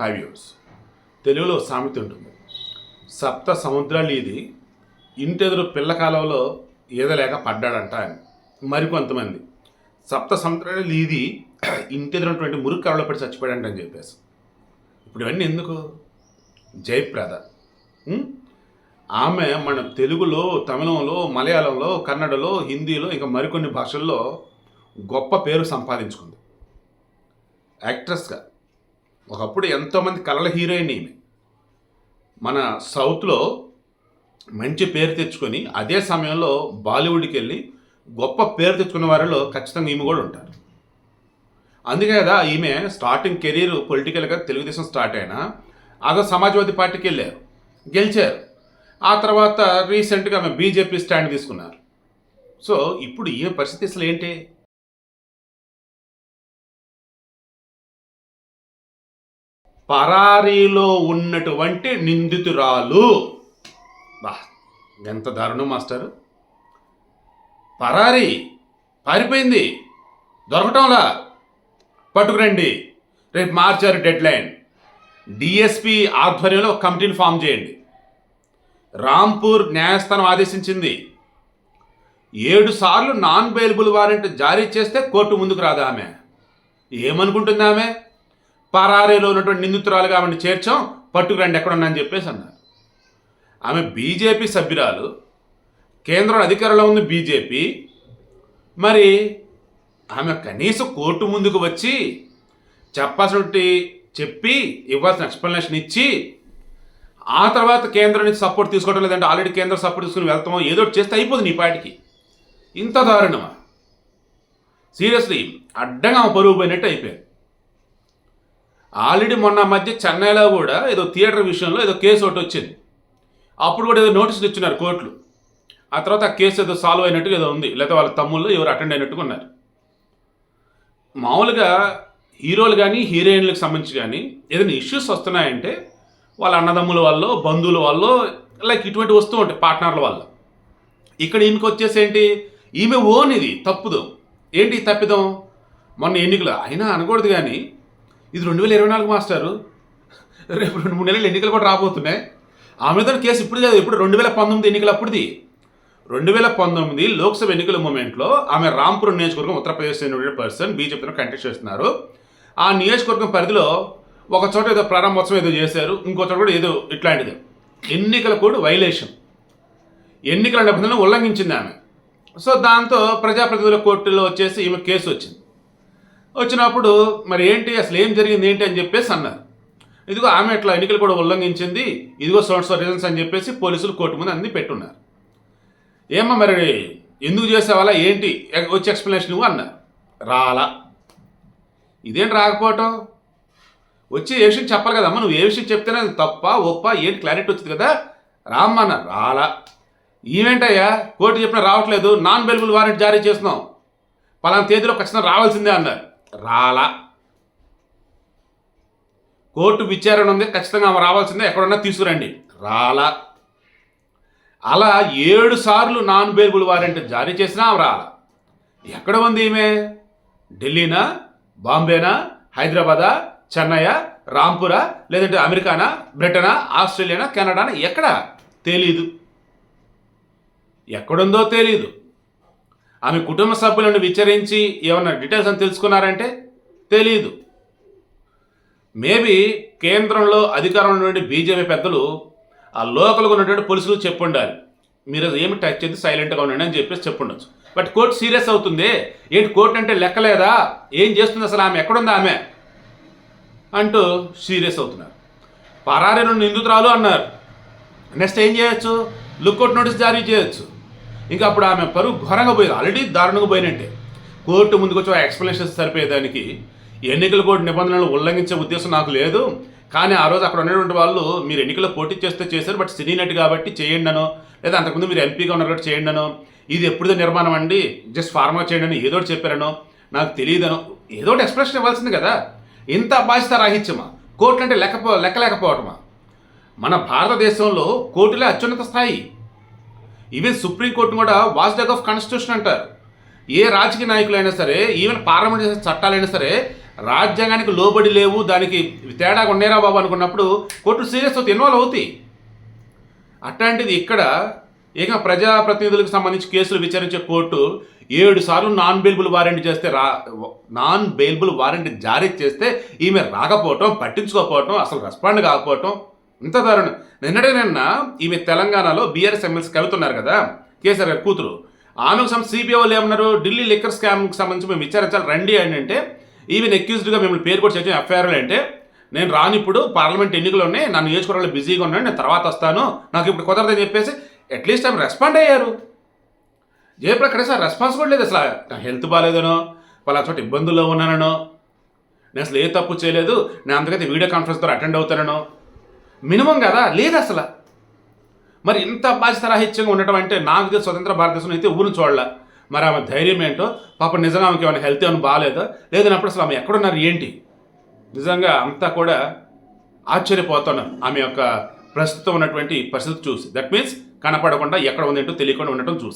High views తెలుగులో సామెత ఉంటుంది. సప్త సముద్రాలు ఇది ఇంటెదురు పిల్ల కాలంలో ఈదలేక పడ్డాడంట అని. మరికొంతమంది సప్త సముద్రాలు ఇది ఇంటెదురున్నటువంటి మురుగు కాలంలో పడి చచ్చిపోయాడంట అని చెప్పేసి. ఇప్పుడు ఇవన్నీ ఎందుకు? జయప్రద. ఆమె మన తెలుగులో తమిళంలో మలయాళంలో కన్నడలో హిందీలో ఇంకా మరికొన్ని భాషల్లో గొప్ప పేరు సంపాదించుకుంది. యాక్ట్రెస్గా. ఒకప్పుడు ఎంతోమంది కళల హీరోయిన్ ఈమె. మన సౌత్లో మంచి పేరు తెచ్చుకొని అదే సమయంలో బాలీవుడ్కి వెళ్ళి గొప్ప పేరు తెచ్చుకున్న వారిలో ఖచ్చితంగా ఈమె కూడా ఉంటారు. అందుకే కదా ఈమె స్టార్టింగ్ కెరీర్ పొలిటికల్గా తెలుగుదేశం స్టార్ట్ అయినా అదో సమాజ్వాదీ పార్టీకి వెళ్ళారు గెలిచారు. ఆ తర్వాత రీసెంట్గా ఆమె బీజేపీ స్టాండ్ తీసుకున్నారు. సో ఇప్పుడు ఏ పరిస్థితి అసలు ఏంటి? పరారీలో ఉన్నటువంటి నిందితురాలు. బా ఎంత దారుణం మాస్టర్. పరారీ పారిపోయింది. దొరకటంలా. పట్టుకురండి. రేపు మార్చారు డెడ్ లైన్ డిఎస్పి ఆధ్వర్యంలో ఒక కమిటీని ఫామ్ చేయండి. రాంపూర్ న్యాయస్థానం ఆదేశించింది. ఏడు సార్లు నాన్ బెయిలబుల్ వారెంట్ జారీ చేస్తే కోర్టు ముందుకు రాదా ఆమె? ఏమనుకుంటుంది ఆమె? పరారీలో ఉన్నటువంటి నిందితురాలుగా ఆమెను చేర్చాం పట్టుకురండి ఎక్కడున్నా అని చెప్పేసి అన్నారు. ఆమె బీజేపీ సభ్యురాలు కేంద్రం అధికారంలో ఉంది బీజేపీ. మరి ఆమె కనీసం కోర్టు ముందుకు వచ్చి చెప్పాల్సినటువంటి చెప్పి ఇవ్వాల్సిన ఎక్స్ప్లెనేషన్ ఇచ్చి ఆ తర్వాత కేంద్రం నుంచి సపోర్ట్ తీసుకోవడం లేదంటే ఆల్రెడీ కేంద్రం సపోర్ట్ తీసుకుని వెళ్తామో ఏదో చేస్తే అయిపోతుంది నీ పాటికి. ఇంత దారుణమా? సీరియస్లీ అడ్డంగా పరుగు పోయినట్టు అయిపోయింది. ఆల్రెడీ మొన్న మధ్య చెన్నైలో కూడా ఏదో థియేటర్ విషయంలో ఏదో కేసు ఒకటి వచ్చింది. అప్పుడు కూడా ఏదో నోటీసులు ఇచ్చినారు కోర్టులు. ఆ తర్వాత ఆ కేసు ఏదో సాల్వ్ అయినట్టు ఏదో ఉంది. లేకపోతే వాళ్ళ తమ్ముళ్ళు ఎవరు అటెండ్ అయినట్టుగా ఉన్నారు. మామూలుగా హీరోలు కానీ హీరోయిన్లకు సంబంధించి కానీ ఏదైనా ఇష్యూస్ వస్తున్నాయంటే వాళ్ళ అన్నదమ్ముల వల్ల బంధువుల వల్ల లైక్ ఇటువంటి వస్తూ ఉంటాయి పార్ట్నర్ల వల్ల ఇక్కడ ఈమెకి వచ్చేసి ఏంటి? ఈమె ఓన్ ఇది తప్పుదు. ఏంటి తప్పిదం? మొన్న ఎన్నికలు అయినా అనకూడదు కానీ ఇది రెండు వేల ఇరవై నాలుగు మాస్టారు. రేపు రెండు మూడు నెలలు ఎన్నికలు కూడా రాబోతున్నాయి. ఆమె మీద కేసు ఇప్పుడు కాదు ఇప్పుడు రెండు వేల పంతొమ్మిది ఎన్నికలు అప్పుడుది రెండు వేల పంతొమ్మిది లోక్సభ ఎన్నికల మూమెంట్లో ఆమె రాంపూర్ నియోజకవర్గం ఉత్తరప్రదేశ్ చెందిన పర్సన్ బీజేపీతో కంటెస్ట్ చేస్తున్నారు. ఆ నియోజకవర్గం పరిధిలో ఒక చోట ఏదో ప్రారంభోత్సవం ఏదో చేశారు ఇంకో చోట కూడా ఏదో ఇట్లాంటిది. ఎన్నికల కోడ్ వైలేషన్. ఎన్నికల నిబంధనలు ఉల్లంఘించింది ఆమె. సో దాంతో ప్రజాప్రతినిధుల కోర్టులో వచ్చేసి ఈమె కేసు వచ్చింది. వచ్చినప్పుడు మరి ఏంటి అసలు ఏం జరిగింది ఏంటి అని చెప్పేసి అన్నారు. ఇదిగో ఆమె ఇట్లా ఎన్నికలు కూడా ఉల్లంఘించింది ఇదిగో సోట్స్ రీజన్స్ అని చెప్పేసి పోలీసులు కోర్టు ముందు అన్ని పెట్టున్నారు. ఏమ్మా మరి ఎందుకు చేసేవాళ్ళ ఏంటి వచ్చి ఎక్స్ప్లెనేషన్ నువ్వు అన్నారు రాలా. ఇదేంటి రాకపోవటం? వచ్చి ఏ విషయం చెప్పాలి కదమ్మా నువ్వు ఏ విషయం చెప్తేనే తప్ప ఒప్ప ఏంటి క్లారిటీ వచ్చింది కదా? రామ్మన్న రాలా. ఈవెంటయ్యా కోర్టు చెప్పిన రావట్లేదు నాన్ బెయిలబుల్ వారెంట్ జారీ చేస్తున్నాం. పలానా తేదీలో ఖచ్చితంగా రావాల్సిందే అన్నారు. రాలా. కోర్టు విచారణ ఉంది ఖచ్చితంగా ఆమె రావాల్సిందే ఎక్కడున్నా తీసుకురండి. రాలా. అలా ఏడు సార్లు నాన్ బేబుల్ వారెంట్ జారీ చేసినా ఆమె రాలా. ఎక్కడ ఉంది ఈమె? ఢిల్లీనా? బాంబేనా? హైదరాబాదా? చెన్నైయా? రాంపురా? లేదంటే అమెరికానా? బ్రిటనా? ఆస్ట్రేలియానా? కెనడానా? ఎక్కడ? తెలీదు. ఎక్కడుందో తెలీదు. ఆమె కుటుంబ సభ్యులను విచారించి ఏమైనా డీటెయిల్స్ అని తెలుసుకున్నారంటే తెలియదు మేబీ కేంద్రంలో అధికారంలో ఉన్నటువంటి బీజేపీ పెద్దలు ఆ లోకల్గా ఉన్నటువంటి పోలీసులు చెప్పుండాలి. మీరు ఏమి టచ్ చేసి సైలెంట్గా ఉండండి అని చెప్పేసి చెప్పుండొచ్చు. బట్ కోర్టు సీరియస్ అవుతుంది? ఏంటి కోర్టు అంటే లెక్కలేదా? ఏం చేస్తుంది అసలు ఆమె? ఎక్కడుందా ఆమె? అంటూ సీరియస్ అవుతున్నారు. పరారీ నుండి నిందితురాలు అన్నారు. నెక్స్ట్ ఏం చేయొచ్చు? లుక్అవుట్ నోటీస్ జారీ చేయొచ్చు. ఇంకా అప్పుడు ఆమె పరువు ఘోరంగా పోయింది. ఆల్రెడీ దారుణంగా పోయినట్టే. కోర్టు ముందుకు వచ్చి ఎక్స్ప్లెనేషన్స్ సరిపోయేదానికి ఎన్నికల కోడ్ నిబంధనలు ఉల్లంఘించే ఉద్దేశం నాకు లేదు. కానీ ఆ రోజు అక్కడ ఉన్నటువంటి వాళ్ళు మీరు ఎన్నికల్లో పోటీ చేస్తే చేశారు బట్ సినీ నటి కాబట్టి చేయండి అనో. లేదా అంతకుముందు మీరు ఎంపీగా ఉన్నారు కాబట్టి చేయండి అనో. ఇది ఎప్పుడుదో నిర్మాణం అండి. జస్ట్ ఫార్మా చేయండి అని. ఏదో ఒకటి చెప్పారనో. నాకు తెలియదనో ఏదో ఒకటి ఎక్స్ప్రెషన్ ఇవ్వాల్సింది కదా. ఇంత బాధ్యత రాహిత్యమా? కోర్టు అంటే లెక్కపో లెక్కలేకపోవటమా? మన భారతదేశంలో కోర్టులే అత్యున్నత స్థాయి. ఈవెన్ సుప్రీంకోర్టు కూడా వాచ్ డగ్ ఆఫ్ కాన్స్టిట్యూషన్ అంటారు. ఏ రాజకీయ నాయకులైనా సరే ఈవెన్ పార్లమెంట్ చట్టాలైనా సరే రాజ్యాంగానికి లోబడి లేవు దానికి తేడా ఉండేరా బాబు అనుకున్నప్పుడు కోర్టు సీరియస్ అవుతుంది ఇన్వాల్వ్ అవుతాయి. అట్లాంటిది ఇక్కడ ఏక ప్రజాప్రతినిధులకు సంబంధించి కేసులు విచారించే కోర్టు ఏడు సార్లు నాన్ బెయిల్బుల్ వారెంట్ చేస్తే రా నాన్ బెయిల్బుల్ వారెంట్ జారీ చేస్తే ఈమె రాకపోవటం పట్టించుకోకపోవటం అసలు రెస్పాండ్ కాకపోవటం ఇంత దారుణం. నిన్నడే నిన్న ఈమె తెలంగాణలో బీఆర్ఎస్ ఎమ్మెల్సీ కవిత కదా కేసీఆర్ గారి కూతురు. ఆమెకు సంబంధించి సిబిఐ వాళ్ళు ఏమన్నారు? ఢిల్లీ లిక్కర్ స్కామ్కి సంబంధించి మేము విచారించాలి రండి అని అంటే ఈవెన్ ఎక్యూజ్డ్గా మిమ్మల్ని పేరు కూడా చేసిన ఎఫ్ఐఆర్లు అంటే నేను రాని ఇప్పుడు పార్లమెంట్ ఎన్నికలు ఉన్నాయి నా నియోజకవర్గంలో బిజీగా ఉన్నాను నేను తర్వాత వస్తాను నాకు ఇప్పుడు కుదరదని చెప్పేసి అట్లీస్ట్ ఆమె రెస్పాండ్ అయ్యారు. జయప్రకాష్ సార్ రెస్పాన్స్ కూడా లేదు అసలు. నా హెల్త్ బాగాలేదనో వాళ్ళ చోట ఇబ్బందుల్లో ఉన్నానో నేను అసలు ఏ తప్పు చేయలేదు నేను అందుకైతే వీడియో కాన్ఫరెన్స్ ద్వారా అటెండ్ అవుతానో మినిమం కదా? లేదు అసలు. మరి ఇంత బాధ్యతరాహిత్యంగా ఉండటం అంటే నాకు తెలిసి స్వతంత్ర భారతదేశంలో అయితే ఊరు చూడలే. మరి ఆమె ధైర్యం ఏంటో? పాప నిజంగా ఆమెకి ఏమైనా హెల్త్ ఏమైనా బాగాలేదో? లేదన్నప్పుడు అసలు ఆమె ఎక్కడున్నారు ఏంటి? నిజంగా అంతా కూడా ఆశ్చర్యపోతున్నాను ఆమె యొక్క ప్రస్తుతం ఉన్నటువంటి పరిస్థితి చూసి. దట్ మీన్స్ కనపడకుండా ఎక్కడ ఉందేంటో తెలియకుండా ఉండటం చూసి.